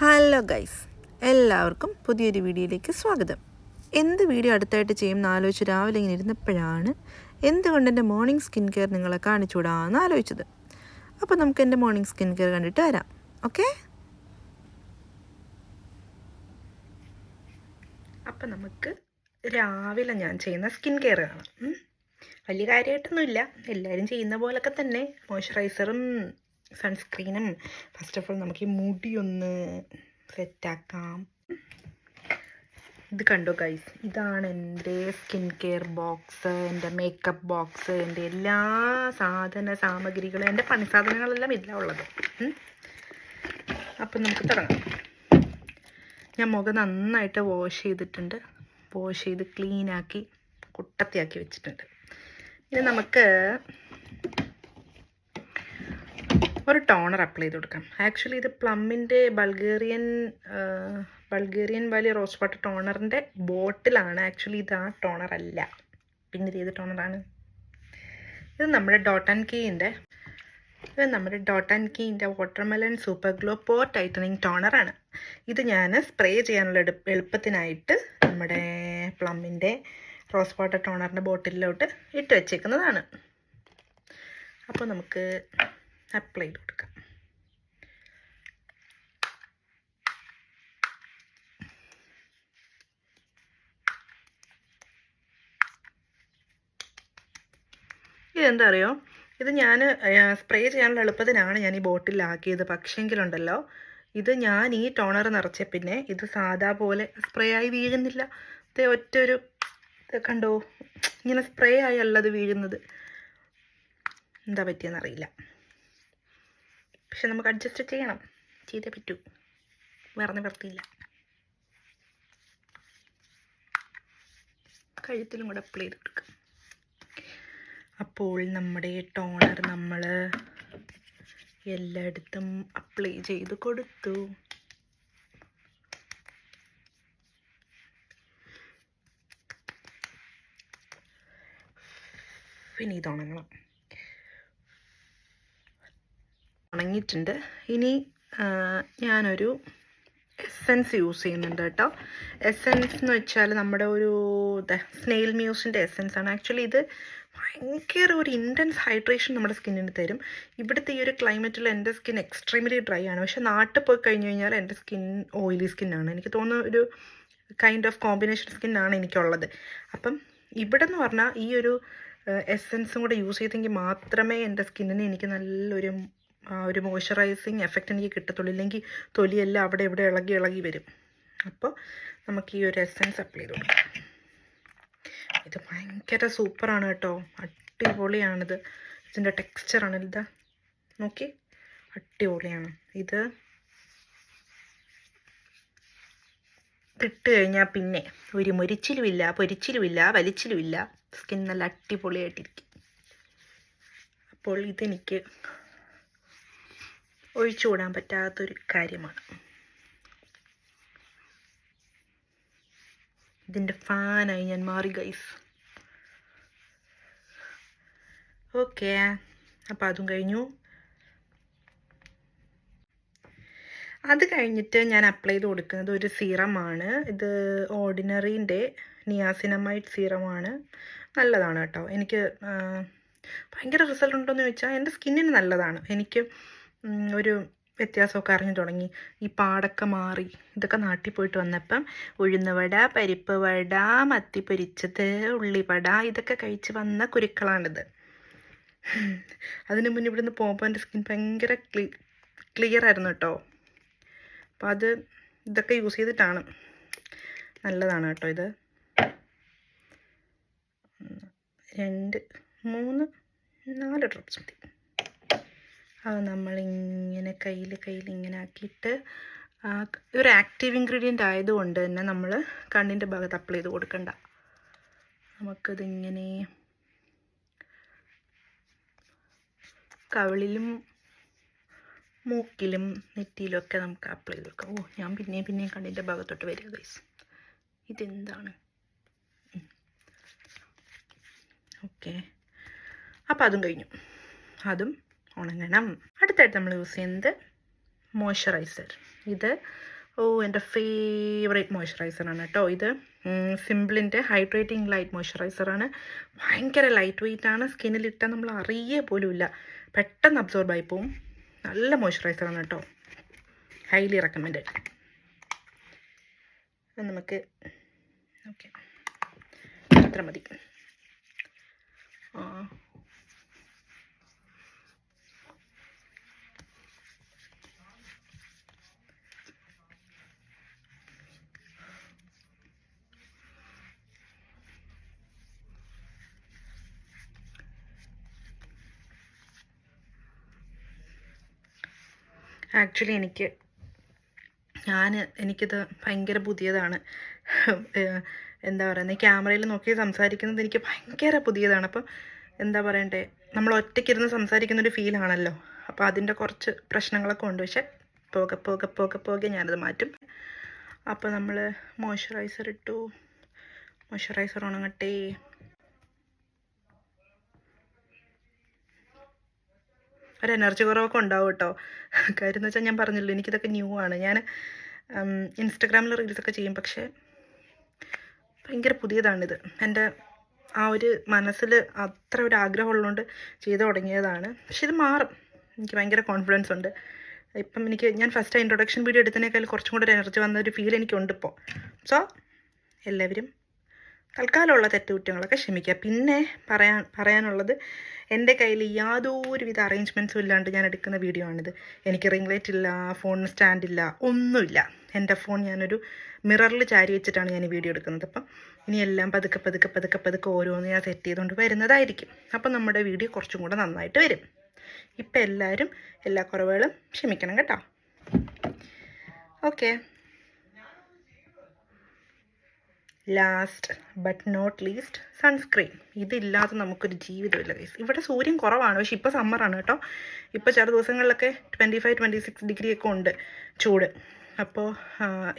Hello guys എല്ലാവർക്കും പുതിയൊരു വീഡിയോയിലേക്ക് സ്വാഗതം. എന്ത് വീഡിയോ അടുത്തായിട്ട് ചെയ്യും എന്ന് ആലോചിച്ച് രാവിലെ ഇങ്ങനെ ഇരുന്നപ്പോഴാണ് എന്തുകൊണ്ട് എന്റെ മോർണിംഗ് സ്കിൻ കെയർ നിങ്ങളെ കാണിച്ചുകൂടാന്ന് ആലോചിച്ചത്. അപ്പോൾ നമുക്ക് എന്റെ മോർണിംഗ് സ്കിൻ കെയർ കണ്ടിട്ട് വരാം. ഓക്കെ അപ്പം നമുക്ക് രാവിലെ ഞാൻ ചെയ്യുന്ന സ്കിൻ കെയർ കാണാം. വലിയ കാര്യമായിട്ടൊന്നുമില്ല. എല്ലാവരും ചെയ്യുന്ന പോലൊക്കെ തന്നെ. മോയ്സ്ചറൈസറും സൺസ്ക്രീനും ഫസ്റ്റ് ഓഫ് ഓൾ നമുക്ക് ഈ മുടി ഒന്ന് സെറ്റാക്കാം ഇത് കണ്ടോ ഗൈസ് ഇതാണ് എന്റെ സ്കിൻ കെയർ ബോക്സ് എന്റെ മേക്കപ്പ് ബോക്സ് എന്റെ എല്ലാ സാധന സാമഗ്രികളും എന്റെ പണി സാധനങ്ങളെല്ലാം ഇതിലാണ് ഉള്ളത്. അപ്പം നമുക്ക് തുടങ്ങാം. ഞാൻ മുഖം നന്നായിട്ട് വാഷ് ചെയ്തിട്ടുണ്ട്. വാഷ് ചെയ്ത് ക്ലീനാക്കി കുട്ടത്തിയാക്കി വെച്ചിട്ടുണ്ട്. ഇനി നമുക്ക് ഒരു ടോണർ അപ്ലൈ ചെയ്ത് കൊടുക്കാം. ആക്ച്വലി ഇത് പ്ലമ്മിന്റെ Bulgarian Bulgarian valley rose water ടോണറിന്റെ ബോട്ടിലാണ്. ആക്ച്വലി ഇത് ആ ടോണർ അല്ല. പിന്നെ ഇത് ഏത് ടോണറാണ്? ഇത് നമ്മുടെ ഡോട്ട് ആൻഡ് കീന്റെ ഇത് നമ്മുടെ dot and കീന്റെ watermelon super glow pore tightening ടോണറാണ് ഇത് ഞാൻ സ്പ്രേ ചെയ്യാനുള്ള എളുപ്പത്തിനായിട്ട് നമ്മുടെ പ്ലമ്മിന്റെ റോസ് വാട്ടർ ടോണറിന്റെ ബോട്ടിലോട്ട് ഇട്ട് വെച്ചേക്കുന്നതാണ്. അപ്പോൾ നമുക്ക് അപ്ലൈ ചെയ്ത് കൊടുക്കാം. ഇതെന്താ അറിയോ ഇത് ഞാൻ സ്പ്രേ ചെയ്യാനുള്ള എളുപ്പത്തിനാണ് ഞാൻ ഈ ബോട്ടിലാക്കിയത്. പക്ഷെങ്കിലുണ്ടല്ലോ ഇത് ഞാൻ ഈ ടോണർ നിറച്ച പിന്നെ ഇത് സാധാ പോലെ സ്പ്രേ ആയി വീഴുന്നില്ല. ഇത് ഒറ്റ ഒരു കണ്ടോ? ഇങ്ങനെ സ്പ്രേ ആയി അല്ലത് വീഴുന്നത്. എന്താ പറ്റിയെന്നറിയില്ല. പക്ഷെ നമുക്ക് അഡ്ജസ്റ്റ് ചെയ്യണം. ചെയ്തേ പറ്റൂ. വേറെ നിവർത്തിയില്ല കഴുത്തിലും കൂടെ അപ്ലൈ ചെയ്ത് അപ്പോൾ നമ്മുടെ ടോണർ നമ്മൾ എല്ലായിടത്തും അപ്ലൈ ചെയ്ത് കൊടുത്തു. പിന്നെ ഇത് ഉണങ്ങിയിട്ടുണ്ട് ഇനി ഞാനൊരു എസെൻസ് യൂസ് ചെയ്യുന്നുണ്ട് കേട്ടോ. എസെൻസ് എന്ന് വെച്ചാൽ നമ്മുടെ ഒരു സ്നെയിൽ മ്യൂസിന്റെ എസെൻസ് ആണ്. ആക്ച്വലി ഇത് ഭയങ്കര ഒരു ഇന്റൻസ് ഹൈഡ്രേഷൻ നമ്മുടെ സ്കിന്നിന് തരും. ഇവിടുത്തെ ഈ ഒരു ക്ലൈമറ്റിൽ എന്റെ സ്കിൻ എക്സ്ട്രീംലി ഡ്രൈ ആണ്. പക്ഷെ നാട്ടിൽ പോയി കഴിഞ്ഞ് കഴിഞ്ഞാൽ എന്റെ സ്കിൻ ഓയിലി സ്കിന്നാണ് എനിക്ക് തോന്നുന്ന ഒരു കൈൻഡ് ഓഫ് കോമ്പിനേഷൻ സ്കിന്നാണ് എനിക്കുള്ളത്. അപ്പം ഇവിടെ എന്ന് പറഞ്ഞാൽ ഈ ഒരു എസെൻസും കൂടെ യൂസ് ചെയ്തെങ്കിൽ മാത്രമേ എന്റെ സ്കിന്നിന് എനിക്ക് നല്ലൊരു ഒരു മോയ്സ്ചറൈസിങ് എഫക്റ്റ് എനിക്ക് കിട്ടത്തുള്ളൂ. ഇല്ലെങ്കിൽ തൊലിയെല്ലാം അവിടെ ഇവിടെ ഇളകി ഇളകി വരും. അപ്പോൾ നമുക്ക് ഈ ഒരു എസെൻസ് അപ്ലൈ ചെയ്ത് കൊടുക്കാം. ഇത് ഭയങ്കര സൂപ്പറാണ് കേട്ടോ. അടിപൊളിയാണിത്. ഇതിന്റെ ടെക്സ്ചറാണ് ഇതാ നോക്കി. അടിപൊളിയാണ്. ഇത് ഇട്ട് കഴിഞ്ഞാൽ പിന്നെ ഒരു മുരിച്ചിലുമില്ല പൊരിച്ചിലുമില്ല വലിച്ചിലുമില്ല. സ്കിൻ നല്ല അടിപൊളിയായിട്ടിരിക്കും. അപ്പോൾ ഇതെനിക്ക് ഒഴിച്ചുകൂടാൻ പറ്റാത്തൊരു കാര്യമാണ്. ഇതിന്റെ ഫാനായി ഞാൻ മാറി ഗൈസ് ഓക്കെ അപ്പം അതും കഴിഞ്ഞു. അത് കഴിഞ്ഞിട്ട് ഞാൻ അപ്ലൈ ചെയ്ത് കൊടുക്കുന്നത് ഒരു സീറമാണ്. ഇത് ഓർഡിനറിന്റെ നിയാസിനമൈഡ് സീറമാണ്. നല്ലതാണ് കേട്ടോ. എനിക്ക് ഭയങ്കര റിസൾട്ട് ഉണ്ടോയെന്ന് ചോദിച്ചാൽ എന്റെ സ്കിന്നിന് നല്ലതാണ്. എനിക്ക് ഒരു വ്യത്യാസമൊക്കെ അറിഞ്ഞു തുടങ്ങി. ഈ പാടൊക്കെ മാറി. ഇതൊക്കെ നാട്ടിൽ പോയിട്ട് വന്നപ്പം ഉഴുന്നുവട പരിപ്പ് വട മത്തി പൊരിച്ചത് ഉള്ളിവട ഇതൊക്കെ കഴിച്ച് വന്ന കുരുക്കളാണിത്. അതിന് മുന്നേ ഇവിടുന്ന് പോകുമ്പോൾ എന്റെ സ്കിൻ ഭയങ്കര ക്ലീ ക്ലിയർ ആയിരുന്നു കേട്ടോ. അപ്പോൾ അത് ഇതൊക്കെ യൂസ് ചെയ്തിട്ടാണ്. നല്ലതാണ് കേട്ടോ ഇത്. രണ്ട് മൂന്ന് നാല് ഡ്രോപ്സ് മതി നമ്മളിങ്ങനെ കയ്യിൽ കയ്യിൽ ഇങ്ങനെ ആക്കിയിട്ട് ഒരു ആക്റ്റീവ് ഇൻഗ്രീഡിയന്റ് ആയതുകൊണ്ട് തന്നെ നമ്മൾ കണ്ണിന്റെ ഭാഗത്ത് അപ്ലൈ ചെയ്ത് കൊടുക്കണ്ട. നമുക്കതിങ്ങനെ കവിളിലും മൂക്കിലും നെറ്റിയിലും ഒക്കെ നമുക്ക് അപ്ലൈ ചെയ്ത് കൊടുക്കാം. ഓ ഞാൻ പിന്നെയും പിന്നെയും കണ്ണിന്റെ ഭാഗത്തോട്ട് വരിക ഗൈസ് ഇതെന്താണ്? ഓക്കെ അപ്പം അതും കഴിഞ്ഞു. അതും ഉണങ്ങണം. അടുത്തായിട്ട് നമ്മൾ യൂസ് ചെയ്യുന്നത് മോയ്സ്ചറൈസർ ഇത് ഓ എന്റെ ഫേവറേറ്റ് മോയ്സ്ചറൈസറാണ് കേട്ടോ ഇത്. സിംപിളിന്റെ ഹൈഡ്രേറ്റിംഗ് ലൈറ്റ് മോയ്സ്ചറൈസറാണ് ഭയങ്കര ലൈറ്റ് വെയിറ്റ് ആണ്. സ്കിന്നിൽ സ്കിന്നിലിട്ടാൽ നമ്മൾ അറിയേ പോലുമില്ല. പെട്ടെന്ന് അബ്സോർബ് ആയി പോവും. നല്ല മോയ്സ്ചറൈസറാണ് കേട്ടോ. ഹൈലി റെക്കമെൻഡ് നമുക്ക് ഓക്കെ അത്ര മതി. ആ ആക്ച്വലി എനിക്ക് ഞാൻ എനിക്കിത് ഭയങ്കര പുതിയതാണ്. എന്താ പറയുന്നത് ക്യാമറയിൽ നോക്കി സംസാരിക്കുന്നത് എനിക്ക് ഭയങ്കര പുതിയതാണ്. അപ്പം എന്താ പറയണ്ടേ നമ്മൾ ഒറ്റയ്ക്കിരുന്ന് സംസാരിക്കുന്ന ഒരു ഫീലാണല്ലോ അപ്പോൾ അതിന്റെ കുറച്ച് പ്രശ്നങ്ങളൊക്കെ ഉണ്ട്. പക്ഷെ പോകെ പോകെ പോകെ പോകെ ഞാനത് മാറ്റും. അപ്പോൾ നമ്മൾ മോയ്സ്ചറൈസർ ഇട്ടു. മോയ്സ്ചറൈസർ ഉണങ്ങട്ടെ. ഒരു എനർജി കുറവൊക്കെ ഉണ്ടാവും കേട്ടോ. കാര്യം എന്ന് വെച്ചാൽ ഞാൻ പറഞ്ഞല്ലോ എനിക്കിതൊക്കെ ന്യൂ ആണ്. ഞാൻ ഇൻസ്റ്റഗ്രാമിൽ റീൽസൊക്കെ ചെയ്യും പക്ഷേ ഭയങ്കര പുതിയതാണിത്. എന്റെ ആ ഒരു മനസ്സിൽ അത്ര ഒരു ആഗ്രഹമുള്ളതുകൊണ്ട് ചെയ്തു തുടങ്ങിയതാണ്. പക്ഷെ ഇത് മാറും. എനിക്ക് ഭയങ്കര കോൺഫിഡൻസ് ഉണ്ട്. ഇപ്പം എനിക്ക് ഞാൻ ഫസ്റ്റ് ഇൻട്രൊഡക്ഷൻ വീഡിയോ എടുത്തതിനേക്കാൾ കുറച്ചും കൂടെ ഒരു എനർജി വന്ന ഒരു ഫീൽ എനിക്കുണ്ട് ഇപ്പോൾ സോ എല്ലാവരും തൽക്കാലമുള്ള തെറ്റുകുറ്റങ്ങളൊക്കെ ക്ഷമിക്കുക. പിന്നെ പറയാൻ പറയാനുള്ളത് എന്റെ കയ്യിൽ യാതൊരുവിധ അറേഞ്ച്മെന്റ്സും ഇല്ലാണ്ട് ഞാൻ എടുക്കുന്ന വീഡിയോ ആണിത്. എനിക്ക് റിംഗ് ലൈറ്റ് ഇല്ല ഫോണിന് സ്റ്റാൻഡ് ഇല്ല ഒന്നുമില്ല. എന്റെ ഫോൺ ഞാനൊരു മിററിൽ ചാരി വെച്ചിട്ടാണ് ഞാൻ ഈ വീഡിയോ എടുക്കുന്നത്. അപ്പം ഇനി എല്ലാം പതുക്കെ പതുക്കെ പതുക്കെ പതുക്കെ ഓരോന്ന് ഞാൻ സെറ്റ് ചെയ്തുകൊണ്ട് വരുന്നതായിരിക്കും. അപ്പം നമ്മുടെ വീഡിയോ കുറച്ചും കൂടെ നന്നായിട്ട് വരും. ഇപ്പം എല്ലാവരും എല്ലാ കുറവുകളും ക്ഷമിക്കണം കേട്ടോ. Okay last but not least sunscreen ഇതില്ലാതെ നമുക്കൊരു ജീവിതമില്ല ഗൈസ് ഇവിടെ സൂര്യൻ കുറവാണ്. പക്ഷെ ഇപ്പോൾ സമ്മറാണ് കേട്ടോ. ഇപ്പോൾ ചില ദിവസങ്ങളിലൊക്കെ twenty five twenty six degree ഒക്കെ ഉണ്ട് ചൂട്. അപ്പോൾ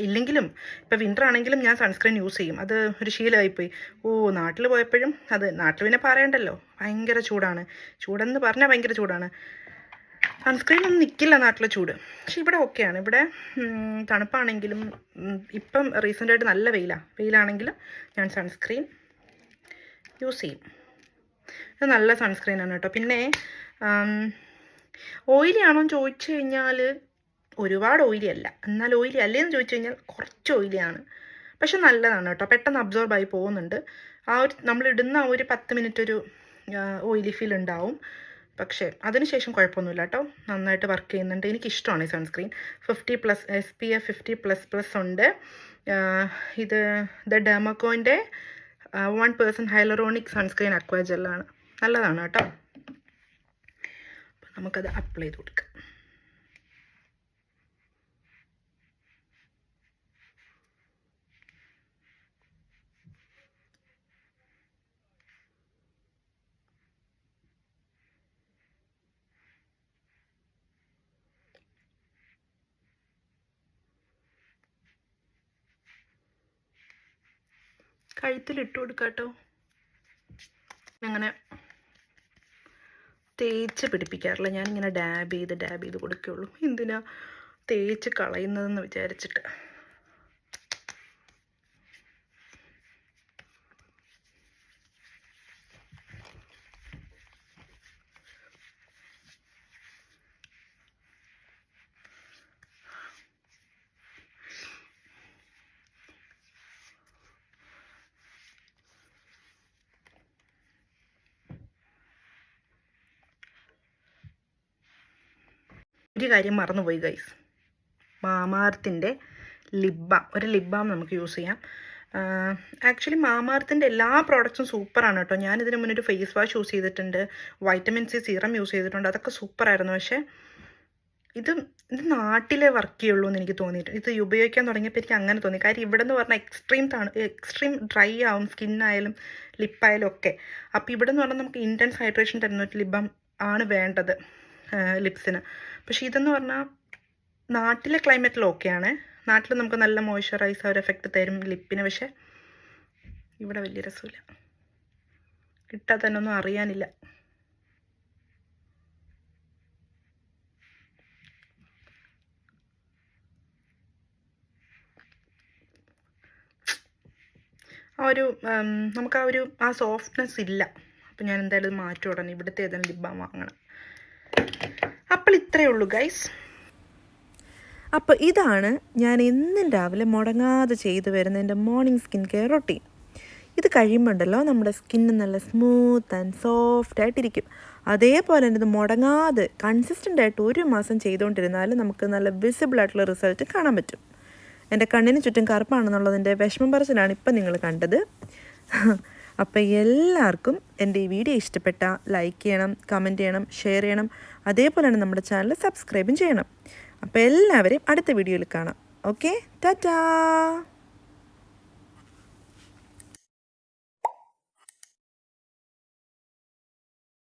ഇല്ലെങ്കിലും ഇപ്പോൾ വിന്റർ ആണെങ്കിലും ഞാൻ സൺസ്ക്രീൻ യൂസ് ചെയ്യും. അത് ഒരു ശീലമായിപ്പോയി. ഓ നാട്ടിൽ പോയപ്പോഴും അത് നാട്ടിൽ പിന്നെ പറയണ്ടല്ലോ. ഭയങ്കര ചൂടാണ്. ചൂടെന്ന് പറഞ്ഞാൽ ഭയങ്കര ചൂടാണ്. സൺസ്ക്രീൻ ഒന്നും നിൽക്കില്ല നാട്ടിലെ ചൂട്. പക്ഷെ ഇവിടെ ഓക്കെയാണ്. ഇവിടെ തണുപ്പാണെങ്കിലും ഇപ്പം റീസെന്റായിട്ട് നല്ല വെയിലാണ് വെയിലാണെങ്കിലും ഞാൻ സൺസ്ക്രീൻ യൂസ് ചെയ്യും. ഇത് നല്ല സൺസ്ക്രീനാണ് കേട്ടോ. പിന്നെ ഓയിലി ആണോ എന്ന് ചോദിച്ചു കഴിഞ്ഞാൽ ഒരുപാട് ഓയിലി അല്ല. എന്നാൽ ഓയിലി അല്ലേന്ന് ചോദിച്ചു കഴിഞ്ഞാൽ കുറച്ച് ഓയിലിയാണ് പക്ഷെ നല്ലതാണ് കേട്ടോ. പെട്ടെന്ന് അബ്സോർബ് ആയി പോകുന്നുണ്ട്. ആ ഒരു നമ്മൾ ഇടുന്ന ആ ഒരു പത്ത് മിനിറ്റ് ഒരു ഓയിലി ഫീൽ ഉണ്ടാവും. പക്ഷേ അതിനുശേഷം കുഴപ്പമൊന്നുമില്ല കേട്ടോ. നന്നായിട്ട് വർക്ക് ചെയ്യുന്നുണ്ട്. എനിക്കിഷ്ടമാണ് ഈ sunscreen fifty plus S P F fifty plus plus ഉണ്ട്. ഇത് the ഡെമക്കോന്റെ one percent hyaluronic sunscreen aqua ജെല്ലാണ് നല്ലതാണ് കേട്ടോ. നമുക്കത് അപ്ലൈ ചെയ്ത് കൊടുക്കാം. കഴുത്തിൽ ഇട്ട് കൊടുക്കാം കേട്ടോ അങ്ങനെ തേച്ച് പിടിപ്പിക്കാറില്ല. ഞാനിങ്ങനെ ഡാബ് ചെയ്ത് ഡാബ് ചെയ്ത് കൊടുക്കുകയുള്ളൂ എന്തിനാ തേച്ച് കളയുന്നതെന്ന് വിചാരിച്ചിട്ട്. ഒരു കാര്യം മറന്നുപോയി ഗൈസ് മാമാർത്തിന്റെ ലിബാം ഒരു ലിബാം നമുക്ക് യൂസ് ചെയ്യാം. ആക്ച്വലി മാമാർത്തിന്റെ എല്ലാ പ്രോഡക്റ്റ്സും സൂപ്പറാണ് കേട്ടോ. ഞാൻ മുന്നേ ഒരു ഫേസ് വാഷ് യൂസ് ചെയ്തിട്ടുണ്ട്. വൈറ്റമിൻ സി സീറം യൂസ് ചെയ്തിട്ടുണ്ട്. അതൊക്കെ സൂപ്പറായിരുന്നു പക്ഷേ ഇത് ഇത് നാട്ടിലെ വർക്ക് ചെയ്യുള്ളൂ എന്ന് എനിക്ക് തോന്നിയിട്ട്. ഇത് ഉപയോഗിക്കാൻ തുടങ്ങിയപ്പോൾ എനിക്ക് അങ്ങനെ തോന്നി. കാര്യം ഇവിടെ എന്ന് പറഞ്ഞാൽ എക്സ്ട്രീം തണു എക്സ്ട്രീം ഡ്രൈ ആവും സ്കിന്നായാലും ലിപ്പായാലും ഒക്കെ. അപ്പോൾ ഇവിടെ എന്ന് പറഞ്ഞാൽ നമുക്ക് ഇന്റൻസ് ഹൈഡ്രേഷൻ തരുന്ന ഒരു ലിബം ആണ് വേണ്ടത് ലിപ്സിന് പക്ഷേ ഇതെന്ന് പറഞ്ഞാൽ നാട്ടിലെ ക്ലൈമറ്റിൽ ഓക്കെയാണ് നാട്ടിൽ നമുക്ക് നല്ല മോയ്സ്ചറൈസർ ഒരു എഫക്റ്റ് തരും ലിപ്പിന് പക്ഷേ ഇവിടെ വലിയ രസമില്ല. കിട്ടാൻ തന്നെ ഒന്നും അറിയാനില്ല. ആ ഒരു നമുക്ക് ആ ഒരു ആ സോഫ്റ്റ്നെസ് ഇല്ല. അപ്പം ഞാൻ എന്തായാലും മാറ്റി ഉടനെ ഇവിടുത്തെ ഏതെങ്കിലും ലിബാം വാങ്ങണം. അപ്പോൾ ഇത്രയേ ഉള്ളൂ ഗൈസ് അപ്പോൾ ഇതാണ് ഞാൻ എന്നും രാവിലെ മുടങ്ങാതെ ചെയ്തു വരുന്ന എന്റെ മോർണിംഗ് സ്കിൻ കെയർ റൊട്ടീൻ ഇത് കഴിയുമ്പോൾ ഉണ്ടല്ലോ നമ്മുടെ സ്കിന്ന് നല്ല സ്മൂത്ത് ആൻഡ് സോഫ്റ്റ് ആയിട്ടിരിക്കും. അതേപോലെ തന്നെ ഇത് മുടങ്ങാതെ കൺസിസ്റ്റന്റ് ആയിട്ട് ഒരു മാസം ചെയ്തുകൊണ്ടിരുന്നാൽ നമുക്ക് നല്ല വിസിബിൾ ആയിട്ടുള്ള റിസൾട്ട് കാണാൻ പറ്റും. എന്റെ കണ്ണിന് ചുറ്റും കറുപ്പാണെന്നുള്ളതിന്റെ വിഷമം പറച്ചിലാണ് ഇപ്പം നിങ്ങൾ കണ്ടത്. അപ്പോൾ എല്ലാവർക്കും എന്റെ ഈ വീഡിയോ ഇഷ്ടപ്പെട്ട ലൈക്ക് ചെയ്യണം കമന്റ് ചെയ്യണം ഷെയർ ചെയ്യണം. അതേപോലെ തന്നെ നമ്മുടെ ചാനൽ സബ്സ്ക്രൈബും ചെയ്യണം. അപ്പോൾ എല്ലാവരെയും അടുത്ത വീഡിയോയിൽ കാണാം. ഓക്കെ ടാറ്റാ